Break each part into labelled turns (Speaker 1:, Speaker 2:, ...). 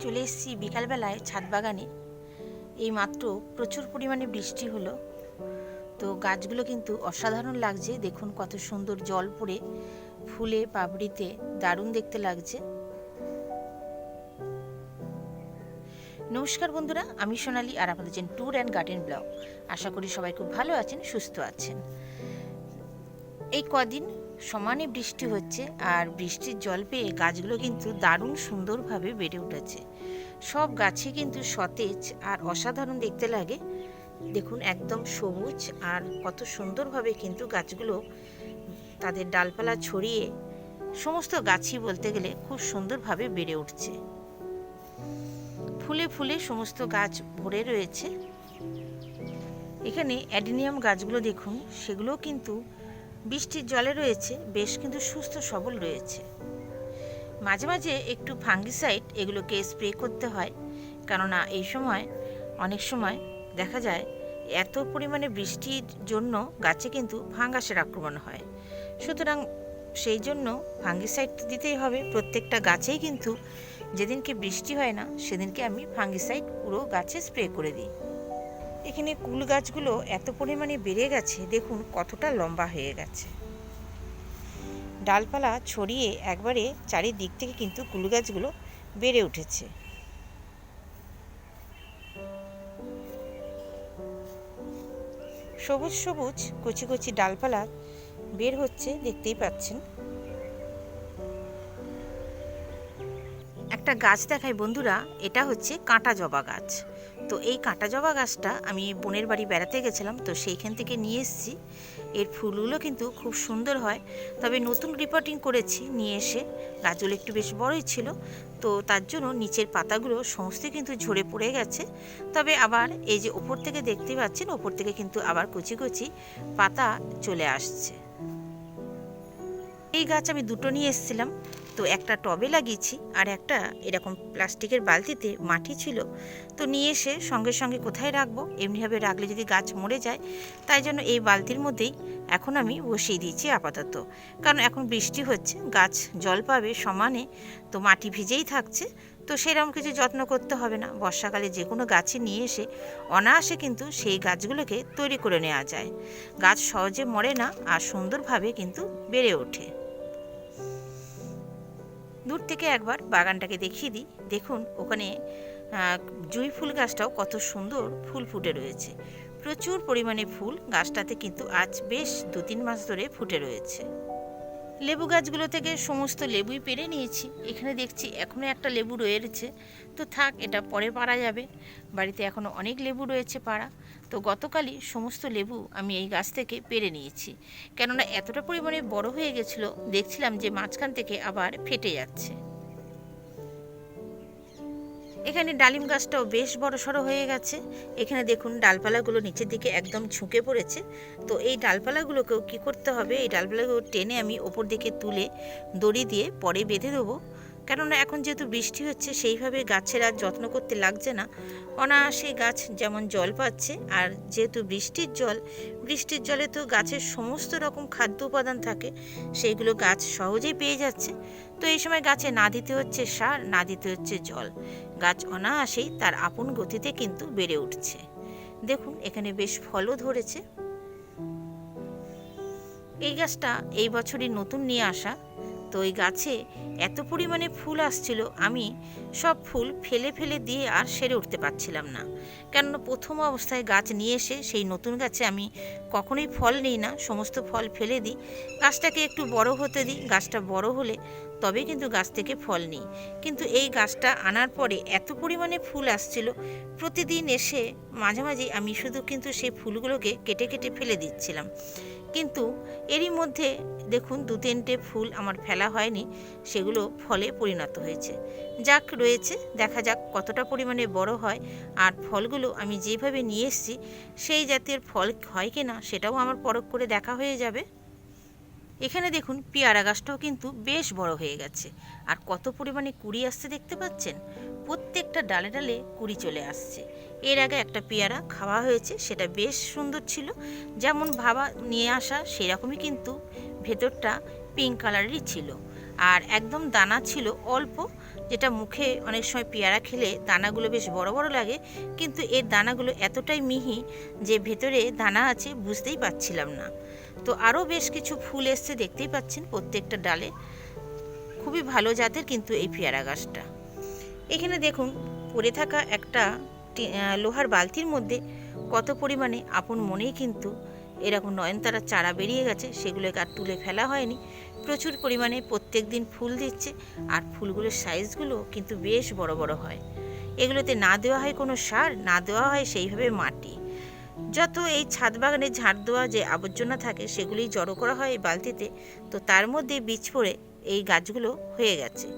Speaker 1: চলে এসেছি বিকালবেলায় ছাদ বাগানে এই মাত্র প্রচুর পরিমাণে বৃষ্টি হলো। তো গাছগুলো কিন্তু অসাধারণ লাগছে। দেখুন কত সুন্দর জল পড়ে, ফুলে, পাপড়িতে দারুণ দেখতে লাগছে। নমস্কার বন্ধুরা, আমি সোনালি আর আপনাদের যে ট্যুর অ্যান্ড গার্ডেন ব্লগ। আশা করি সবাই খুব ভালো আছেন, সুস্থ আছেন। এই কদিন সমানে বৃষ্টি হচ্ছে আর বৃষ্টির জল পেয়ে গাছগুলো কিন্তু দারুণ সুন্দরভাবে বেড়ে উঠেছে। সব গাছে কিন্তু সতেজ আর অসাধারণ দেখতে লাগে। দেখুন একদম সবুজ আর কত সুন্দরভাবে কিন্তু গাছগুলো তাদের ডালপালা ছড়িয়ে সমস্ত গাছই বলতে গেলে খুব সুন্দরভাবে বেড়ে উঠছে। ফুলে ফুলে সমস্ত গাছ ভরে রয়েছে। এখানে অ্যাডিনিয়াম গাছগুলো দেখুন সেগুলো কিন্তু বৃষ্টির জলে রয়েছে, বেশ কিন্তু সুস্থ সবল রয়েছে। মাঝে মাঝে একটু ফাঙ্গিসাইড এগুলোকে স্প্রে করতে হয়, কেননা এই সময়, অনেক সময় দেখা যায় এত পরিমাণে বৃষ্টির জন্য গাছে কিন্তু ফাঙ্গাসের আক্রমণ হয়। সুতরাং সেই জন্য ফাঙ্গিসাইড তো দিতেই হবে, প্রত্যেকটা গাছেই কিন্তু যেদিনকে বৃষ্টি হয় না, সেদিনকে আমি ফাঙ্গিসাইড পুরো গাছে স্প্রে করে দিই। এখানে কুল গাছগুলো এত পরিমাণে বেড়ে গেছে, দেখুন কতটা লম্বা হয়ে গেছে। ডালপালা ছড়িয়ে একবারে চারিদিক থেকে কিন্তু কুল গাছগুলো বেড়ে উঠেছে। সবুজ সবুজ কচি কচি ডালপালা বের হচ্ছে, দেখতেই পাচ্ছেন। একটা গাছ দেখায় বন্ধুরা, এটা হচ্ছে কাঁটা জবা গাছ। তো এই কাঁটা জবা গাছটা আমি বোনের বাড়ি বেড়াতে গেছিলাম, তো সেইখান থেকে নিয়ে এসেছি। এর ফুলগুলো কিন্তু খুব সুন্দর হয়। তবে নতুন রিপোর্টিং করেছি নিয়ে এসে, গাছগুলো একটু বেশ বড়ই ছিল, তো তার জন্য নিচের পাতাগুলো সমস্ত কিন্তু ঝরে পড়ে গেছে। তবে আবার এই যে ওপর থেকে দেখতে পাচ্ছেন, ওপর থেকে কিন্তু আবার কচি কচি পাতা চলে আসছে। এই গাছ আমি দুটো নিয়ে এসেছিলাম। তো একটা টবে লাগিয়েছি আর একটা এরকম প্লাস্টিকের বালতিতে মাটি ছিল। তো নিয়ে এসে সঙ্গে সঙ্গে কোথায় রাখব? এমনিভাবে রাখলে যদি গাছ মরে যায়, তাই জন্য এই বালতির মধ্যেই এখন আমি বসিয়ে দিয়েছি আপাতত। কারণ এখন বৃষ্টি হচ্ছে, গাছ জল পাবে সমানে, তো মাটি ভিজেই থাকছে, তো সেরকম কিছু যত্ন করতে হবে না। বর্ষাকালে যে কোনো গাছে নিয়ে এসে অনায়াসে কিন্তু সেই গাছগুলোকে তৈরি করে নেওয়া যায়। গাছ সহজে মরে না আর সুন্দরভাবে কিন্তু বেড়ে ওঠে। দূর থেকে একবার বাগানটাকে দেখিয়ে দিই। দেখুন, ওখানে জুঁই ফুল গাছটাও কত সুন্দর ফুল ফুটে রয়েছে। প্রচুর পরিমাণে ফুল গাছটাতে কিন্তু আজ বেশ দু তিন মাস ধরে ফুটে রয়েছে। লেবু গাছগুলো থেকে সমস্ত লেবুই পেরে নিয়েছি। এখানে দেখছি এখনও একটা লেবু রয়েছে। তো থাক, এটা পরে পারা যাবে। বাড়িতে এখনও অনেক লেবু রয়েছে পাড়া। তো গতকালই সমস্ত লেবু আমি এই গাছ থেকে পেরে নিয়েছি। কেননা এতটা পরিমাণে বড় হয়ে গেছিল, দেখছিলাম যে মাঝখান থেকে আবার ফেটে যাচ্ছে। এখানে ডালিম গাছটাও বেশ বড় সড়ো হয়ে গেছে। এখানে দেখুন, ডালপালাগুলো নিচের দিকে একদম ঝুঁকে পড়েছে। তো এই ডালপালাগুলোকেও কি করতে হবে? এই ডালপালাগুলো টেনে আমি ওপর দিকে তুলে দড়ি দিয়ে পরে বেঁধে দেবো। কেননা এখন যেহেতু বৃষ্টি হচ্ছে, সেইভাবে গাছের আর যত্ন করতে লাগছে না। অনায়াসে গাছ যেমন জল পাচ্ছে, আর যেহেতু বৃষ্টির জল, বৃষ্টির জলে তো গাছের সমস্ত রকম খাদ্য উপাদান থাকে, সেইগুলো গাছ সহজেই পেয়ে যাচ্ছে। তো এই সময় গাছে না দিতে হচ্ছে সার, না দিতে হচ্ছে জল। গাছ অনায়াসেই তার আপন গতিতে কিন্তু বেড়ে উঠছে। দেখুন, এখানে বেশ ফলও ধরেছে। এই গাছটা এই বছরই নতুন নিয়ে আসা। তো ওই গাছে এত পরিমাণে ফুল আসছিল, আমি সব ফুল ফেলে ফেলে দিয়ে আর সেরে উঠতে পারছিলাম না। কেননা প্রথম অবস্থায় গাছ নিয়ে এসে সেই নতুন গাছে আমি কখনোই ফল নিই না, সমস্ত ফল ফেলে দিই। গাছটাকে একটু বড় হতে দিই, গাছটা বড় হলে তবে কিন্তু গাছ থেকে ফল নিই। কিন্তু এই গাছটা আনার পরে এত পরিমাণে ফুল আসছিল, প্রতিদিন এসে মাঝে মাঝে আমি শুধু কিন্তু সেই ফুলগুলোকে কেটে কেটে ফেলে দিচ্ছিলাম। কিন্তু এরই মধ্যে দেখুন দু তিনটে ফুল আমার ফেলা হয়নি, সেগুলো ফলে পরিণত হয়েছে। যাক রয়েছে, দেখা যাক কতটা পরিমাণে বড় হয়। আর ফলগুলো আমি যেভাবে নিয়ে এসেছি, সেই জাতীয় ফল হয় কি না সেটাও আমার পরখ করে দেখা হয়ে যাবে। এখানে দেখুন, পেয়ারা গাছটাও কিন্তু বেশ বড় হয়ে গেছে। আর কত পরিমাণে কুড়ি আসছে দেখতে পাচ্ছেন? প্রত্যেকটা ডালে ডালে কুড়ি চলে আসছে। এর আগে একটা পেয়ারা খাওয়া হয়েছে, সেটা বেশ সুন্দর ছিল। যেমন ভাবা নিয়ে আসা, সেরকমই কিন্তু ভেতরটা পিঙ্ক কালারেরই ছিল। আর একদম দানা ছিল অল্প যেটা মুখে অনেক সময় পেয়ারা খেলে দানাগুলো বেশ বড় বড় লাগে, কিন্তু এর দানাগুলো এতটাই মিহি যে ভেতরে দানা আছে বুঝতেই পারছিলাম না। তো আরও বেশ কিছু ফুল এসছে দেখতেই পাচ্ছেন প্রত্যেকটা ডালে। খুবই ভালো জাতের কিন্তু এই পেয়ারা গাছটা। এখানে দেখুন, পড়ে থাকা একটা লোহার বালতির মধ্যে কত পরিমাণে আপন মনেই কিন্তু এরকম নয়নতারার চারা বেরিয়ে গেছে, সেগুলোকে আর তুলে ফেলা হয়নি। প্রচুর পরিমাণে প্রত্যেক দিন ফুল দিচ্ছে আর ফুলগুলোর সাইজগুলো কিন্তু বেশ বড় বড় হয়। এগুলোতে না দেওয়া হয় কোনো সার, না দেওয়া হয় সেইভাবে মাটি। যত এই ছাদ বাগানে ঝাড় দেওয়া যে আবর্জনা থাকে সেগুলি জড়ো করা হয় এই বালতিতে, তো তার মধ্যে বীজ পড়ে এই গাছগুলো হয়ে গেছে।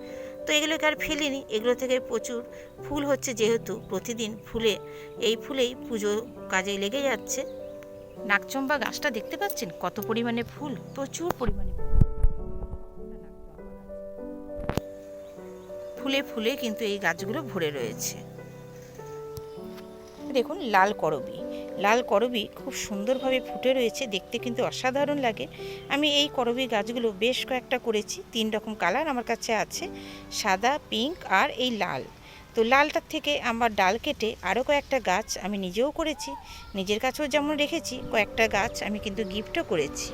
Speaker 1: তো এগুলোকে আর ফেলিনি, এগুলো থেকে প্রচুর ফুল হচ্ছে যেহেতু প্রতিদিন ফুলে, এই ফুলেই পুজো কাজে লেগে যাচ্ছে। নাকচম্বা গাছটা দেখতে পাচ্ছেন? কত পরিমাণে ফুল, প্রচুর পরিমাণে ফুলে ফুলে কিন্তু এই গাছগুলো ভরে রয়েছে। দেখুন, লাল করবি। লাল করবি খুব সুন্দরভাবে ফুটে রয়েছে, দেখতে কিন্তু অসাধারণ লাগে। আমি এই করবি গাছগুলো বেশ কয়েকটা করেছি, তিন রকম কালার আমার কাছে আছে, সাদা, পিঙ্ক আর এই লাল। তো লালটার থেকে আমার ডাল কেটে আরও কয়েকটা গাছ আমি নিজেও করেছি, নিজের কাছেও যেমন রেখেছি, কয়েকটা গাছ আমি কিন্তু গিফটও করেছি।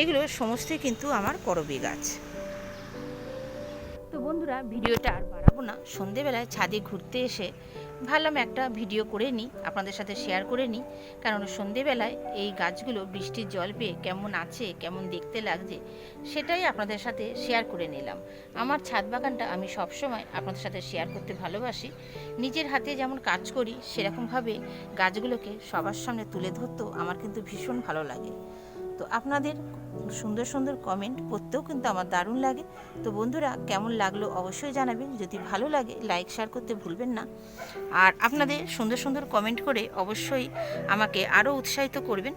Speaker 1: এগুলো সমস্তই কিন্তু আমার করবি গাছ। তো বন্ধুরা, ভিডিওটা আর বাড়াবো না। সন্ধেবেলায় ছাদে ঘুরতে এসে ভাবলাম একটা ভিডিও করে নিই আপনাদের সাথে শেয়ার করে নিই কারণ সন্ধেবেলায় এই গাছগুলো বৃষ্টির জল পেয়ে কেমন আছে, কেমন দেখতে লাগছে, সেটাই আপনাদের সাথে শেয়ার করে নিলাম। আমার ছাদ বাগানটা আমি সবসময় আপনাদের সাথে শেয়ার করতে ভালোবাসি। নিজের হাতে যেমন কাজ করি, সেরকমভাবে গাছগুলোকে সবার সামনে তুলে ধরতেও আমার কিন্তু ভীষণ ভালো লাগে। তো আপনাদের সুন্দর সুন্দর কমেন্ট করতেও কিন্তু আমার দারুণ লাগে। তো বন্ধুরা, কেমন লাগল অবশ্যই জানাবেন। যদি ভালো লাগে লাইক শেয়ার করতে ভুলবেন না। আর আপনাদের সুন্দর সুন্দর কমেন্ট করে অবশ্যই আমাকে আরও উৎসাহিত করবেন।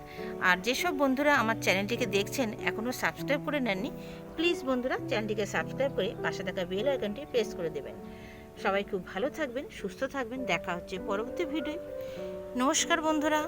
Speaker 1: আর যেসব বন্ধুরা আমার চ্যানেলটিকে দেখছেন, এখনও সাবস্ক্রাইব করে নেননি প্লিজ বন্ধুরা চ্যানেলটিকে সাবস্ক্রাইব করে পাশে থাকা বেল আইকনটি প্রেস করে দেবেন। সবাই খুব ভালো থাকবেন, সুস্থ থাকবেন। দেখা হচ্ছে পরবর্তী ভিডিও নমস্কার বন্ধুরা।